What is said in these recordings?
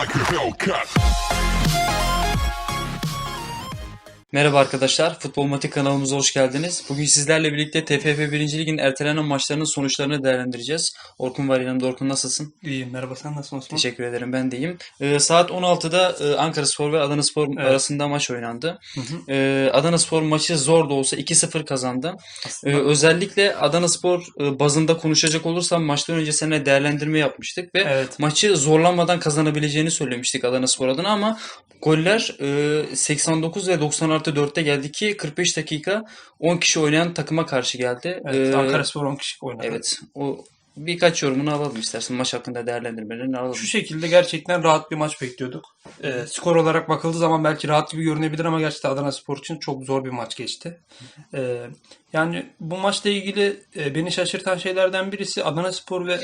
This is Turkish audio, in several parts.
like a Hellcat. Merhaba arkadaşlar, Futbol Matik kanalımıza hoş geldiniz. Bugün sizlerle birlikte TFF 1. Lig'in ertelenen maçlarının sonuçlarını değerlendireceğiz. Orkun var yanımda. Orkun nasılsın? İyiyim merhaba sen nasılsın Osman? Teşekkür ederim, ben de iyiyim. Ee, saat 16'da e, Ankara Spor ve Adana Spor Evet. arasında maç oynandı. Hı hı. Ee, Adana Spor maçı zor da olsa 2-0 kazandı. Ee, özellikle Adana Spor e, bazında konuşacak olursam maçtan önce seninle değerlendirme yapmıştık ve evet. maçı zorlanmadan kazanabileceğini söylemiştik Adana Spor adına ama goller e, 89 ve 90 artı 4'te geldi ki 45 dakika 10 kişi oynayan takıma karşı geldi. evet Ee, Ankara Spor 10 kişi oynadı. Evet. O birkaç yorumunu alalım istersen. Maç hakkında değerlendirmelerini alalım. Şu şekilde gerçekten rahat bir maç bekliyorduk. Ee, skor olarak bakıldığı zaman belki rahat gibi görünebilir ama gerçekten Adana Spor için çok zor bir maç geçti. Ee, yani bu maçla ilgili e, beni şaşırtan şeylerden birisi Adana Spor ve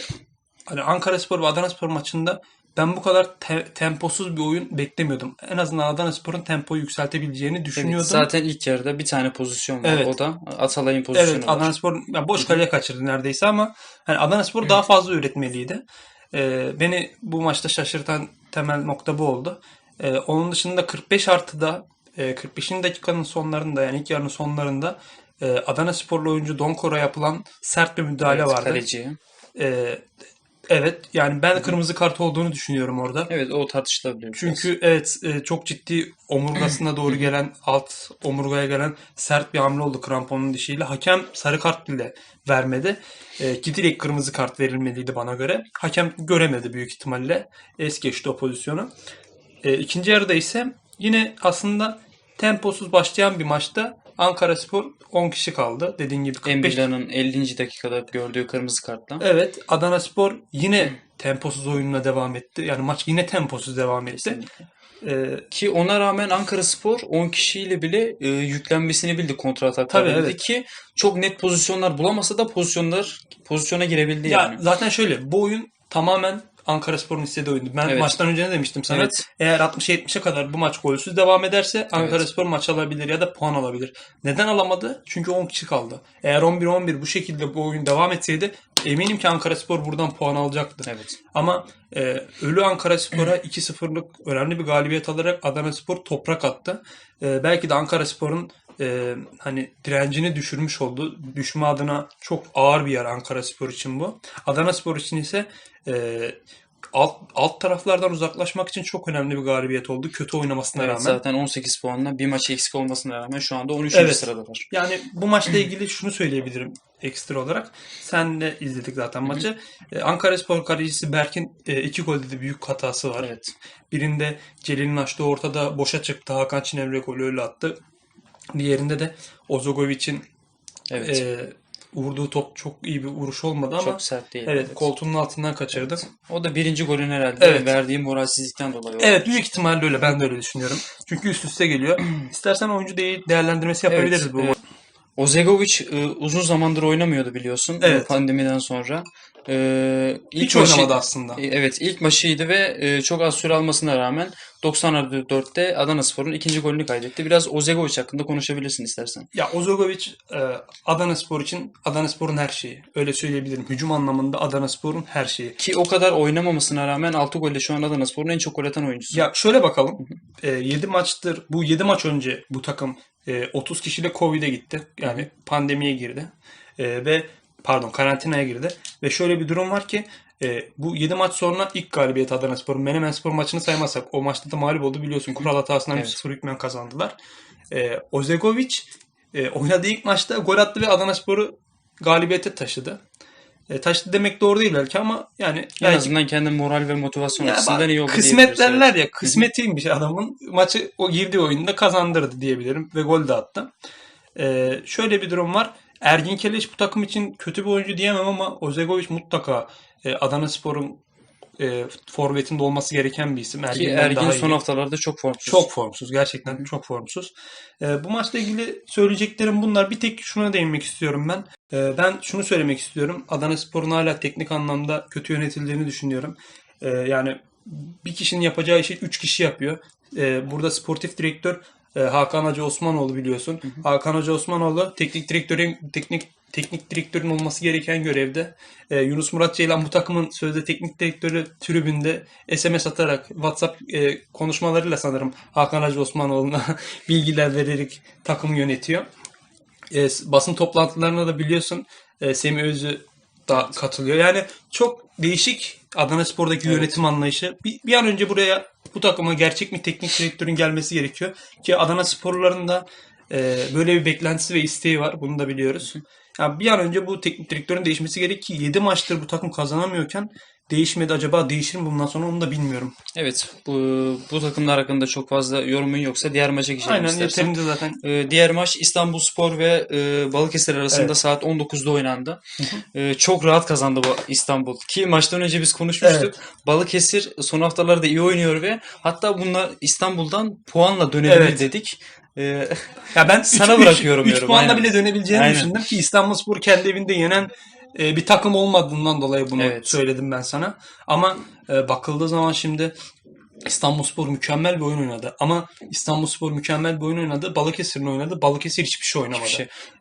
hani Ankara Spor ve Adana Spor maçında ben bu kadar te- temposuz bir oyun beklemiyordum. En azından Adana Spor'un tempoyu yükseltebileceğini Evet, düşünüyordum. zaten ilk yarıda bir tane pozisyon var. Evet. O da Atalay'ın pozisyonu Evet var. Adana Spor ya boş kaleye kaçırdı neredeyse ama hani Adana Spor daha fazla üretmeliydi. Ee, beni bu maçta şaşırtan temel nokta bu oldu. Ee, onun dışında 45 artıda e, 45. dakikanın sonlarında yani ilk yarının sonlarında e, Adana Sporlu oyuncu Donkor'a yapılan sert bir müdahale Evet, vardı. kaleciye. Ee, evet yani ben kırmızı kart olduğunu düşünüyorum orada. Evet o tartışılabilir. Çünkü evet e, çok ciddi omurgasına doğru gelen alt omurgaya gelen sert bir hamle oldu kramponun dişiyle. Hakem sarı kart bile vermedi. E, ki direkt kırmızı kart verilmeliydi bana göre. Hakem göremedi büyük ihtimalle. Es geçti o pozisyonu. E, ikinci yarıda ise yine aslında temposuz başlayan bir maçta Ankara Spor 10 kişi kaldı. Dediğin gibi 45 Embila'nın 50. dakikada gördüğü kırmızı kartla. Evet Adana Spor yine temposuz oyununa devam etti. Yani maç yine temposuz devam etti. Kesinlikle. E, Ki ona rağmen Ankara Spor 10 kişiyle bile e, yüklenmesini bildi kontra bildi evet. ki çok net pozisyonlar bulamasa da pozisyonlar pozisyona girebildi Ya yani. zaten şöyle bu oyun tamamen Ankara Spor'un istediği oyundu. Ben Evet. maçtan önce ne demiştim sana? Evet. Eğer 60-70'e kadar bu maç golsüz devam ederse Ankara Evet. Spor maç alabilir ya da puan alabilir. Neden alamadı? Çünkü 10 kişi kaldı. Eğer 11-11 bu şekilde bu oyun devam etseydi eminim ki Ankara Spor buradan puan alacaktı. Evet. Ama e, ölü Ankara Spor'a 2-0'lık önemli bir galibiyet alarak Adana Spor toprak attı. E, belki de Ankara Spor'un e, hani direncini düşürmüş oldu. Düşme adına çok ağır bir yer Ankara Spor için bu. Adana Spor için ise e, alt, alt taraflardan uzaklaşmak için çok önemli bir galibiyet oldu. Kötü oynamasına Evet, rağmen. zaten 18 puanla bir maçı eksik olmasına rağmen şu anda 13. Evet. sıradalar. Yani bu maçla ilgili şunu söyleyebilirim ekstra olarak. Sen de izledik zaten maçı. Ee, Ankara Spor kalecisi Berk'in e, iki golde de büyük hatası var. Evet. Birinde Celil'in açtığı ortada boşa çıktı. Hakan Çinemre golü öyle attı. Diğerinde de Ozogovic'in Evet. e, vurduğu top çok iyi bir vuruş olmadı ama çok sert değil. evet, koltuğunun altından kaçırdı. O da birinci golün herhalde Evet. verdiği moralsizlikten dolayı. oldu. Evet büyük ihtimalle öyle. Ben de öyle düşünüyorum. Çünkü üst üste geliyor. İstersen oyuncu değil değerlendirmesi yapabiliriz Evet, bu. evet. Ozegovic e, uzun zamandır oynamıyordu biliyorsun Evet. pandemiden sonra. E, ilk Hiç maçı- oynamadı aslında. E, Evet ilk maçıydı ve e, çok az süre almasına rağmen 94'te Adana Spor'un ikinci golünü kaydetti. Biraz Ozegovic hakkında konuşabilirsin istersen. Ya Ozogovic e, Adana Spor için Adana Spor'un her şeyi. Öyle söyleyebilirim. Hücum anlamında Adana Spor'un her şeyi. Ki o kadar oynamamasına rağmen 6 golle şu an Adana Spor'un en çok gol atan oyuncusu. Ya şöyle bakalım. E, 7 maçtır bu 7 maç önce bu takım e, 30 kişiyle Covid'e gitti. Yani pandemiye girdi. E, ve pardon karantinaya girdi. Ve şöyle bir durum var ki e, bu 7 maç sonra ilk galibiyet Adana Spor'un. Menemen Spor maçını saymazsak o maçta da mağlup oldu biliyorsun. Kural hatasından Evet. 1-0 hükmen kazandılar. E, Ozegovic e, oynadığı ilk maçta gol attı ve Adana Spor'u galibiyete taşıdı. E, taşıdı demek doğru değil belki ama yani en belki- azından kendi moral ve motivasyon ya açısından iyi oldu kısmet derler evet. ya kısmetiymiş adamın maçı o girdiği oyunda kazandırdı diyebilirim ve gol de attı. Ee, şöyle bir durum var. Ergin Keleş bu takım için kötü bir oyuncu diyemem ama Ozegovic mutlaka e, Adana Spor'un e, forvetinde olması gereken bir isim. Ergin daha son iyi. haftalarda çok formsuz. Çok formsuz. Gerçekten çok formsuz. Ee, bu maçla ilgili söyleyeceklerim bunlar. Bir tek şuna değinmek istiyorum ben. Ee, ben şunu söylemek istiyorum. Adana Spor'un hala teknik anlamda kötü yönetildiğini düşünüyorum. Ee, yani bir kişinin yapacağı işi 3 kişi yapıyor. Ee, burada sportif direktör e, Hakan Hacı Osmanoğlu biliyorsun. Hakan Hacı Osmanoğlu teknik direktörün teknik teknik direktörün olması gereken görevde. E, Yunus Murat Ceylan bu takımın sözde teknik direktörü tribünde SMS atarak WhatsApp e, konuşmalarıyla sanırım Hakan Hacı Osmanoğlu'na bilgiler vererek takımı yönetiyor. E, basın toplantılarına da biliyorsun e, Semih Özü da katılıyor. Yani çok değişik Adana Spor'daki Evet. yönetim anlayışı. Bir, bir an önce buraya bu takıma gerçek bir teknik direktörün gelmesi gerekiyor. Ki Adana Sporluların da e, böyle bir beklentisi ve isteği var. Bunu da biliyoruz. Yani bir an önce bu teknik direktörün değişmesi gerek ki 7 maçtır bu takım kazanamıyorken değişmedi. Acaba değişir mi bundan sonra onu da bilmiyorum. Evet bu, bu takımlar hakkında çok fazla yorumun yoksa diğer maça geçelim Aynen istersen. yeterince zaten. Ee, diğer maç İstanbul Spor ve e, Balıkesir arasında Evet. saat 19'da oynandı. Ee, çok rahat kazandı bu İstanbul. Ki maçtan önce biz konuşmuştuk. Evet. Balıkesir son haftalarda iyi oynuyor ve hatta bunlar İstanbul'dan puanla dönebilir Evet. dedik. Ee, Ya ben Sana üç- bırakıyorum üç yorum, puanla aynen. bile dönebileceğini Aynen. düşündüm ki İstanbulspor kendi evinde yenen e, bir takım olmadığından dolayı bunu Evet. söyledim ben sana. Ama e, bakıldığı zaman şimdi İstanbulspor mükemmel bir oyun oynadı. Ama İstanbulspor mükemmel bir oyun oynadı. Balıkesir'in oynadı. Balıkesir hiçbir şey oynamadı. Hiçbir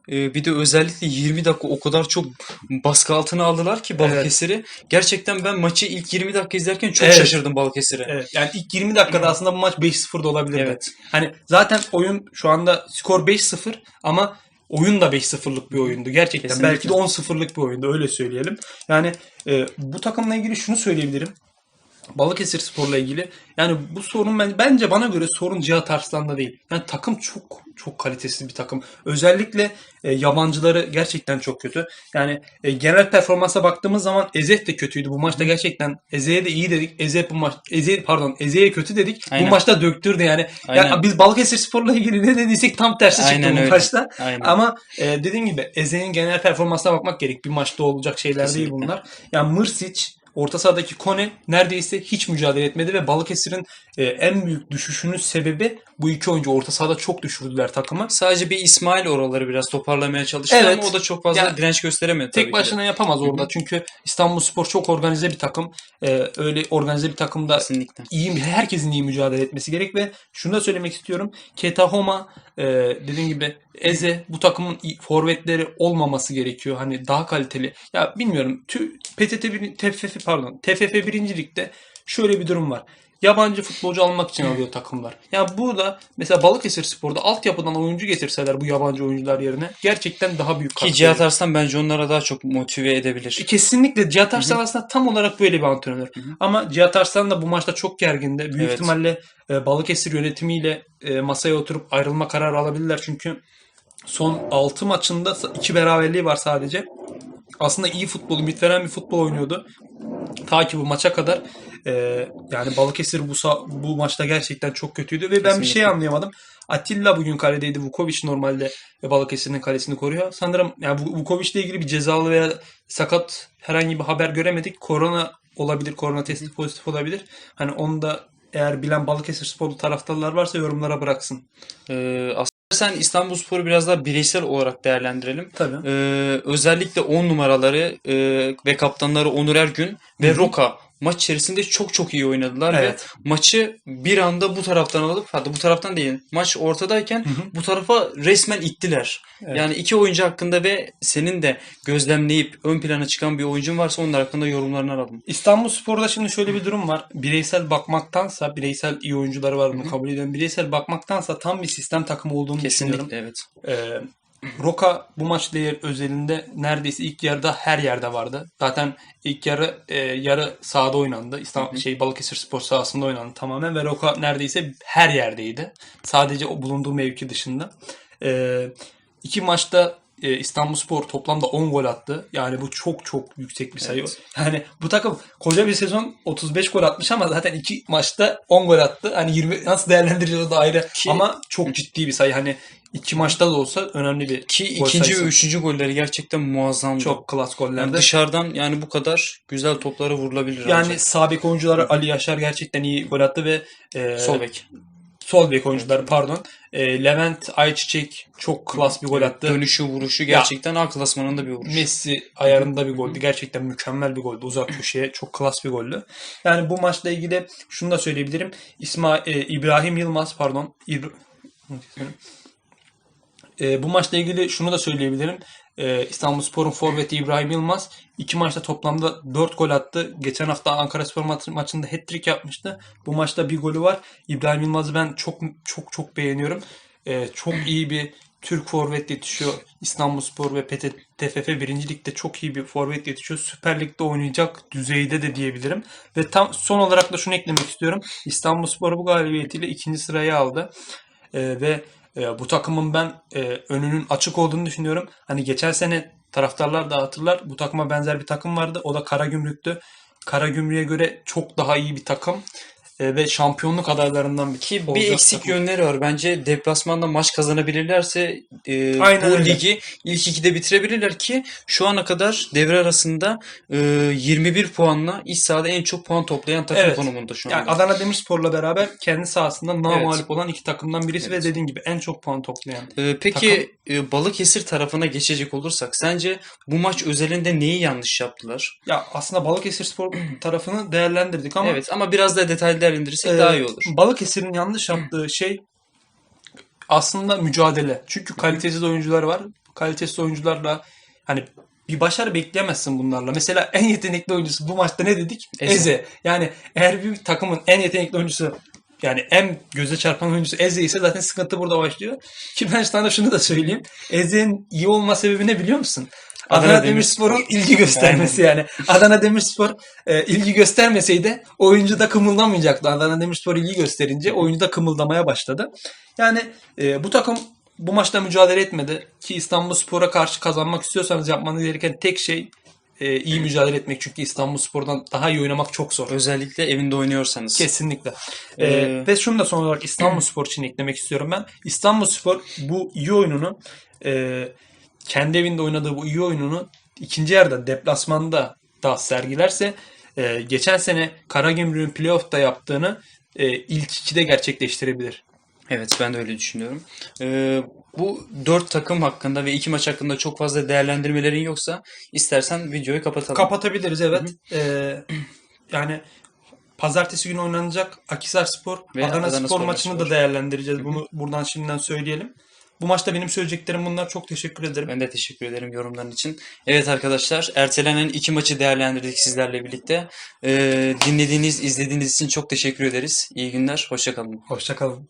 şey. Ee, bir de özellikle 20 dakika o kadar çok baskı altına aldılar ki Balıkesir'i. Gerçekten ben maçı ilk 20 dakika izlerken çok Evet. şaşırdım Balıkesir'e. Evet, yani ilk 20 dakikada aslında bu maç 5-0 da olabilirdi. Evet. Hani zaten oyun şu anda skor 5-0 ama oyun da 5-0'lık bir oyundu. Gerçekten Kesinlikle. belki de 10-0'lık bir oyundu öyle söyleyelim. Yani e, bu takımla ilgili şunu söyleyebilirim. Balıkesir Spor'la ilgili. Yani bu sorun ben, bence bana göre sorun Cihat Arslan'da değil. Yani takım çok çok kalitesiz bir takım. Özellikle e, yabancıları gerçekten çok kötü. Yani e, genel performansa baktığımız zaman Ezet de kötüydü. Bu maçta gerçekten Eze'ye de iyi dedik. Eze bu maç Eze pardon Eze'ye kötü dedik. Aynen. Bu maçta döktürdü yani. Aynen. Ya biz Balıkesir Spor'la ilgili ne dediysek tam tersi çıktı Aynen bu öyle. maçta. Aynen. Ama e, dediğim gibi Eze'nin genel performansına bakmak gerek. Bir maçta olacak şeyler değil Kesinlikle. bunlar. Yani Mırsic Orta sahadaki Kone neredeyse hiç mücadele etmedi ve Balıkesir'in e, en büyük düşüşünün sebebi bu iki oyuncu orta sahada çok düşürdüler takımı. Sadece bir İsmail oraları biraz toparlamaya çalıştı Evet. ama o da çok fazla Yani direnç gösteremedi tabii Tek ki de. başına yapamaz orada çünkü İstanbulspor çok organize bir takım. E, öyle organize bir takımda Kesinlikle. iyi herkesin iyi mücadele etmesi gerek ve şunu da söylemek istiyorum. Ketahoma e, dediğim gibi Eze bu takımın forvetleri olmaması gerekiyor. Hani daha kaliteli. Ya bilmiyorum. Tü, PTT bir, TFF pardon. TFF birincilikte şöyle bir durum var. Yabancı futbolcu almak için alıyor takımlar. Yani burada mesela Balıkesir Spor'da altyapıdan oyuncu getirseler bu yabancı oyuncular yerine gerçekten daha büyük Ki katkı Cihat verir. Arslan bence onlara daha çok motive edebilir. Kesinlikle Cihat Arslan aslında tam olarak böyle bir antrenör. Hı hı. Ama Cihat Arslan da bu maçta çok gergindi. Büyük Evet. ihtimalle e, Balıkesir yönetimiyle e, masaya oturup ayrılma kararı alabilirler. Çünkü son 6 maçında 2 beraberliği var sadece. Aslında iyi futbol, ümit veren bir futbol oynuyordu. Ta ki bu maça kadar e, yani Balıkesir bu bu maçta gerçekten çok kötüydü ve ben bir şey Kesinlikle. anlayamadım. Atilla bugün kaledeydi. Vukovic normalde Balıkesir'in kalesini koruyor. Sanırım yani Vu- Vukovic ile ilgili bir cezalı veya sakat herhangi bir haber göremedik. Korona olabilir. Korona testi pozitif olabilir. Hani onu da eğer bilen Balıkesir sporlu taraftarlar varsa yorumlara bıraksın. Ee, aslında sen İstanbulspor'u biraz daha bireysel olarak değerlendirelim. Tabii. Ee, özellikle 10 numaraları e, ve kaptanları Onur Ergün ve Hı hı. Roka maç içerisinde çok çok iyi oynadılar Evet. ve maçı bir anda bu taraftan alıp hatta bu taraftan değil maç ortadayken Hı hı. bu tarafa resmen ittiler. Evet. Yani iki oyuncu hakkında ve senin de gözlemleyip ön plana çıkan bir oyuncun varsa onlar hakkında yorumlarını alalım. İstanbul Spor'da şimdi şöyle bir durum var. Bireysel bakmaktansa, bireysel iyi oyuncuları var bunu kabul ediyorum. Bireysel bakmaktansa tam bir sistem takımı olduğunu düşünüyorum. Kesinlikle evet. Ee, Roka bu maç değer özelinde neredeyse ilk yarıda her yerde vardı. Zaten ilk yarı e, yarı sahada oynandı. İstanbul Hı hı. şey Balıkesir Spor sahasında oynandı tamamen ve Roka neredeyse her yerdeydi. Sadece o bulunduğu mevki dışında. Ee, iki maçta e, İstanbulspor toplamda 10 gol attı. Yani bu çok çok yüksek bir sayı. Evet. Yani bu takım koca bir sezon 35 gol atmış ama zaten iki maçta 10 gol attı. Hani 20 nasıl değerlendireceğiz o da ayrı. Ki- ama çok ciddi bir sayı. Hani iki maçta da olsa önemli bir Ki gol ikinci sayısı. ve üçüncü golleri gerçekten muazzamdı. çok klas yani gollerde. dışarıdan yani bu kadar güzel toplara vurulabilir. Yani ancak. sağ bek oyuncuları Ali Yaşar gerçekten iyi gol attı ve e, sol bek. Sol bek oyuncuları pardon. E, Levent Ayçiçek çok klas bir gol attı. Dönüşü vuruşu gerçekten A klasmanında bir vuruş. Messi ayarında bir goldü. Gerçekten mükemmel bir goldü. Uzak köşeye çok klas bir goldü. Yani bu maçla ilgili şunu da söyleyebilirim. İsmail e, İbrahim Yılmaz pardon. İbra- e, bu maçla ilgili şunu da söyleyebilirim. Ee, İstanbulspor'un forveti İbrahim Yılmaz iki maçta toplamda 4 gol attı. Geçen hafta Ankaraspor ma- maçında hat-trick yapmıştı. Bu maçta bir golü var. İbrahim Yılmaz'ı ben çok çok çok beğeniyorum. Ee, çok iyi bir Türk forvet yetişiyor. İstanbulspor ve PT TFF 1. Lig'de çok iyi bir forvet yetişiyor. Süper Lig'de oynayacak düzeyde de diyebilirim. Ve tam son olarak da şunu eklemek istiyorum. İstanbulspor bu galibiyetiyle ikinci sırayı aldı. Ee, ve e, bu takımın ben e, önünün açık olduğunu düşünüyorum. Hani geçen sene taraftarlar da hatırlar. Bu takıma benzer bir takım vardı. O da Karagümrük'tü. Karagümrük'e göre çok daha iyi bir takım. E, ve şampiyonluk adaylarından bir Ki bir eksik takım. yönleri var. Bence deplasmanda maç kazanabilirlerse e, Aynen bu öyle. ligi ilk ikide bitirebilirler ki şu ana kadar devre arasında e, 21 puanla iç sahada en çok puan toplayan takım Evet. konumunda şu Yani anda. Adana Demirspor'la beraber kendi sahasında namalip Evet. olan iki takımdan birisi Evet. ve dediğin gibi en çok puan toplayan. E, peki e, Balıkesir tarafına geçecek olursak sence bu maç özelinde neyi yanlış yaptılar? Ya aslında Balıkesir Spor tarafını değerlendirdik ama evet ama biraz da detaylı değerlendirirsek e, daha iyi olur. Balıkesir'in yanlış yaptığı şey aslında mücadele. Çünkü kalitesiz oyuncular var. Kalitesiz oyuncularla hani bir başarı bekleyemezsin bunlarla. Mesela en yetenekli oyuncusu bu maçta ne dedik? Eze. Eze. Yani eğer bir takımın en yetenekli oyuncusu yani en göze çarpan oyuncusu Eze ise zaten sıkıntı burada başlıyor. Ki ben sana şunu da söyleyeyim. Eze'nin iyi olma sebebi ne biliyor musun? Adana Adana, Demirspor. Demirspor'un ilgi göstermesi yani. Adana Demirspor e, ilgi göstermeseydi oyuncu da kımıldamayacaktı. Adana Demirspor ilgi gösterince oyuncu da kımıldamaya başladı. Yani e, bu takım bu maçta mücadele etmedi ki İstanbulspor'a karşı kazanmak istiyorsanız yapmanız gereken tek şey e, iyi mücadele etmek. Çünkü İstanbulspor'dan daha iyi oynamak çok zor. Özellikle evinde oynuyorsanız. Kesinlikle. Ee, Ee, ve şunu da son olarak İstanbulspor için eklemek istiyorum ben. İstanbulspor bu iyi oyununu e, kendi evinde oynadığı bu iyi oyununu ikinci yarıda deplasmanda da sergilerse e, geçen sene Karagümrük'ün playoff'ta yaptığını e, ilk ikide gerçekleştirebilir. Evet ben de öyle düşünüyorum. Ee, bu dört takım hakkında ve iki maç hakkında çok fazla değerlendirmelerin yoksa istersen videoyu kapatalım. Kapatabiliriz evet. Ee, yani pazartesi günü oynanacak Akhisarspor Ve Adana, Adana Spor Spor maçını maçı da değerlendireceğiz. Bunu buradan şimdiden söyleyelim. Bu maçta benim söyleyeceklerim bunlar. Çok teşekkür ederim. Ben de teşekkür ederim yorumların için. Evet arkadaşlar ertelenen iki maçı değerlendirdik sizlerle birlikte. Ee, dinlediğiniz, izlediğiniz için çok teşekkür ederiz. İyi günler, hoşça kalın. Hoşçakalın.